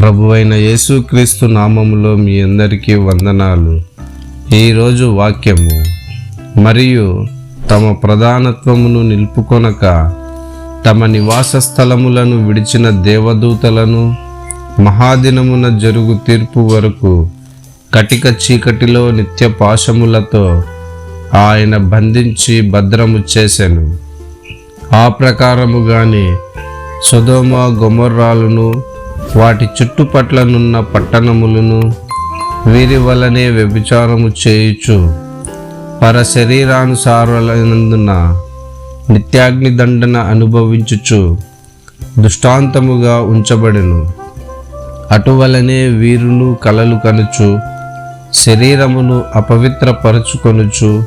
ప్రభువైన యేసుక్రీస్తు నామములో మీ అందరికీ వందనాలు. ఈరోజు వాక్యము మరియు తమ ప్రధానత్వమును నిలుపుకొనక తమ నివాస స్థలములను విడిచిన దేవదూతలను మహాదినమున జరుగు తీర్పు వరకు కటిక చీకటిలో నిత్య పాశములతో ఆయన బంధించి భద్రము చేశాను ఆ ప్రకారముగానే సొదోమ గొమర్రాలను వాటి చుట్టుపట్లనున్న పట్టణములను వీరి వలనే వ్యభిచారము చేయుచు పర శరీరానుసారులైనందున నిత్యాగ్ని దండన అనుభవించుచు దుష్టాంతముగా ఉంచబడెను. అటువలనే వీరును కలలు కనుచు శరీరమును అపవిత్రపరచుకొనుచు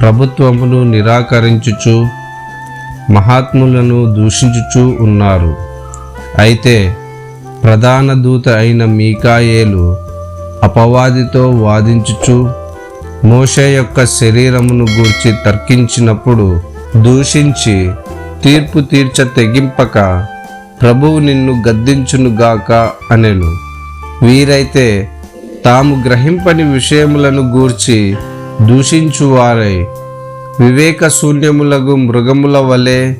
ప్రభుత్వమును నిరాకరించుచు మహాత్ములను దూషించుచూ ఉన్నారు. అయితే ప్రధాన దూత అయిన మీకాయేలు అపవాదితో వాదించుచు మోషే యొక్క శరీరమును గూర్చి తర్కించినప్పుడు దూషించి తీర్పు తీర్చ తెగింపక ప్రభువు నిన్ను గద్దించునుగాక అనెను. వీరైతే తాము గ్రహింపని విషయములను గూర్చి దూషించువారై వివేక శూన్యములకు మృగముల వలె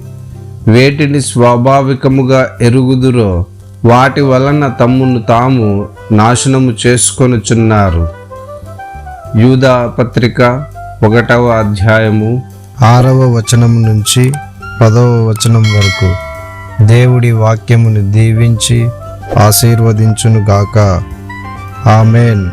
వేటిని స్వాభావికముగా ఎరుగుదురో వాటి వలన తమ్మును తాము నాశనము చేసుకొనుచున్నారు. యూదా పత్రిక ఒకటవ అధ్యాయము ఆరవ వచనం నుంచి పదవ వచనం వరకు దేవుడి వాక్యమును దీవించి ఆశీర్వదించునుగాక. ఆమెన్.